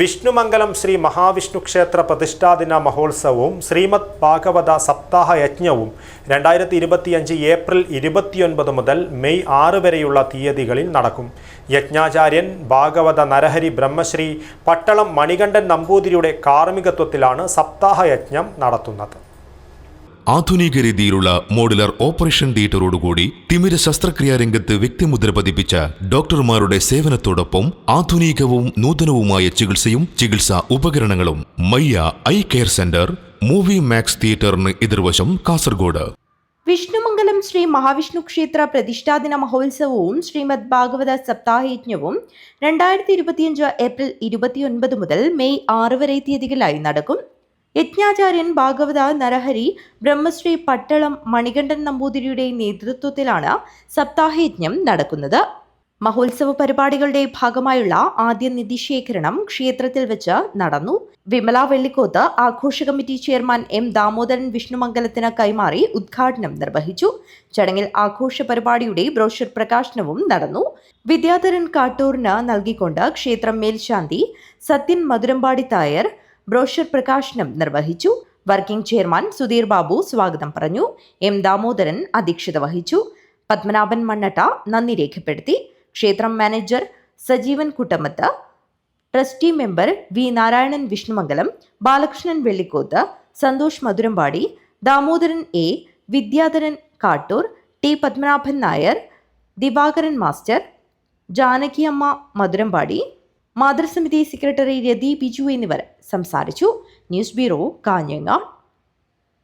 വിഷ്ണുമംഗലം ശ്രീ മഹാവിഷ്ണു ക്ഷേത്ര പ്രതിഷ്ഠാദിന മഹോത്സവവും ശ്രീമദ് ഭാഗവത സപ്താഹ യജ്ഞവും രണ്ടായിരത്തി ഇരുപത്തിയഞ്ച് ഏപ്രിൽ ഇരുപത്തിയൊൻപത് മുതൽ മെയ് ആറ് വരെയുള്ള തീയതികളിൽ നടക്കും. യജ്ഞാചാര്യൻ ഭാഗവത നരഹരി ബ്രഹ്മശ്രീ പട്ടളം മണികണ്ഠൻ നമ്പൂതിരിയുടെ കാർമ്മികത്വത്തിലാണ് സപ്താഹ യജ്ഞം നടത്തുന്നത്. ആധുനിക രീതിയിലുള്ള മോഡുലർ ഓപ്പറേഷൻ തിയേറ്ററോടുകൂടി തിമിര ശസ്ത്രക്രിയാ രംഗത്ത് വ്യക്തിമുദ്ര പതിപ്പിച്ച ഡോക്ടർമാരുടെ സേവനത്തോടൊപ്പം ആധുനികവും നൂതനവുമായ ചികിത്സയും ചികിത്സാ ഉപകരണങ്ങളും Mayya eye care center Movie Max തിയേറ്ററിന് എതിർവശം കാസർഗോഡ്. വിഷ്ണുമംഗലം ശ്രീ മഹാവിഷ്ണു ക്ഷേത്ര പ്രതിഷ്ഠാദിന മഹോത്സവവും ശ്രീമദ് ഭാഗവത സപ്താഹയജ്ഞവും രണ്ടായിരത്തി ഇരുപത്തിയഞ്ച് ഏപ്രിൽ ഇരുപത്തിയൊൻപത് മുതൽ മെയ് ആറ് വരെ തീയതികളായി നടക്കും. യജ്ഞാചാര്യൻ ഭാഗവത നരഹരി ബ്രഹ്മശ്രീ പട്ടളം മണികണ്ഠൻ നമ്പൂതിരിയുടെ നേതൃത്വത്തിലാണ് സപ്താഹയജ്ഞം നടക്കുന്നത്. മഹോത്സവ പരിപാടികളുടെ ഭാഗമായുള്ള ആദ്യ നിധിശേഖരണം ക്ഷേത്രത്തിൽ വെച്ച് നടന്നു. വിമല വെള്ളിക്കോത്ത് ആഘോഷ കമ്മിറ്റി ചെയർമാൻ എം ദാമോദരൻ വിഷ്ണുമംഗലത്തിന് കൈമാറി ഉദ്ഘാടനം നിർവഹിച്ചു. ചടങ്ങിൽ ആഘോഷ പരിപാടിയുടെ ബ്രോഷർ പ്രകാശനവും നടന്നു. വിദ്യാധരൻ കാട്ടൂറിന് നൽകിക്കൊണ്ട് ക്ഷേത്രം മേൽശാന്തി സത്യൻ മധുരമ്പാടി തായർ ബ്രോഷർ പ്രകാശനം നിർവഹിച്ചു. വർക്കിംഗ് ചെയർമാൻ സുധീർ ബാബു സ്വാഗതം പറഞ്ഞു. എം ദാമോദരൻ അധ്യക്ഷത വഹിച്ചു. പത്മനാഭൻ മണ്ണട്ട നന്ദി രേഖപ്പെടുത്തി. ക്ഷേത്രം manager Sajeevan Kuttamath. Trustee member V Narayanan Vishnumangalam. Balakrishnan Vellikoth. Santhosh Madhurampadi. Damodaran A. Vidyadharan Kattoor. T Padmanabhan Nair. Divakaran master. Janakiyamma Madhurampadi. മാതൃസമിതി secretary Rathi Biju എന്നിവർ സംസാരിച്ചു. News bureau Kanhangad.